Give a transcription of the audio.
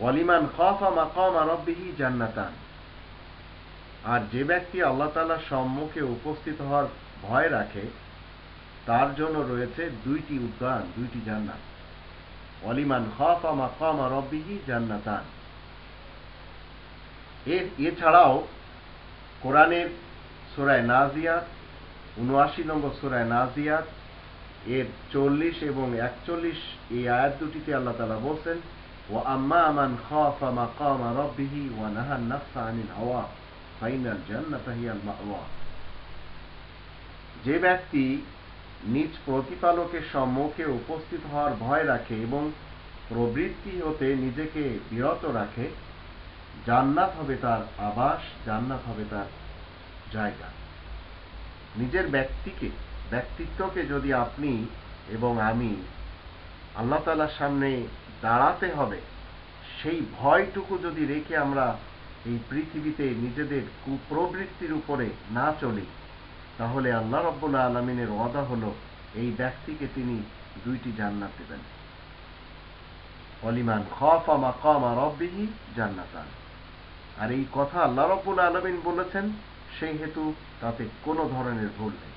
ওয়ালিমান খফা মাকাম আরব্বিহি জান্নাতান। আর যে ব্যক্তি আল্লাহ তালার সম্মুখে উপস্থিত হওয়ার ভয় রাখে, তার জন্য রয়েছে দুইটি উদ্যান, দুইটি জান্নাত। ওয়ালিমান খফা মাকাম আরব্বিহি জান্নাতান। এছাড়াও কোরআনের সুরায় নাজিয়াত, উনআশি নম্বর সুরায় নাজিয়াত, এর চল্লিশ এবং একচল্লিশ এই আয়াত দুটিতে আল্লাহ তালা বলছেন আমান খাফা মাকাম রব্বিহি ওয়া নাহান নাফসা আনিল হাওয়া ফাইনাল জান্নাত হিয়াল মাওয়া যে ব্যক্তি নিজ প্রতিপালকের সম্মুখে উপস্থিত হওয়ার ভয় রাখে এবং প্রবৃত্তি হতে নিজেকে বিরত রাখে, জান্নাত হবে তার আবাস, জান্নাত হবে তার জায়গা। নিজের ব্যক্তিকে, ব্যক্তিত্বকে যদি আপনি এবং আমি আল্লাহ তালার সামনে দাঁড়াতে হবে। সেই ভয়টুকু যদি রেখে আমরা এই পৃথিবীতে নিজেদের কুপ্রবৃত্তির উপরে না চলি, তাহলে আল্লাহ রব্বুল্লা আলমিনের ওয়াদা হলো, এই ব্যক্তিকে তিনি দুইটি জান্নাত দেবেন। অলিমান খফা মাকামা রব্বিহি জান্নাতান। আর এই কথা আল্লাহ রব্বুল আলমিন বলেছেন, সেই হেতু তাতে কোনো ধরনের ভুল নেই।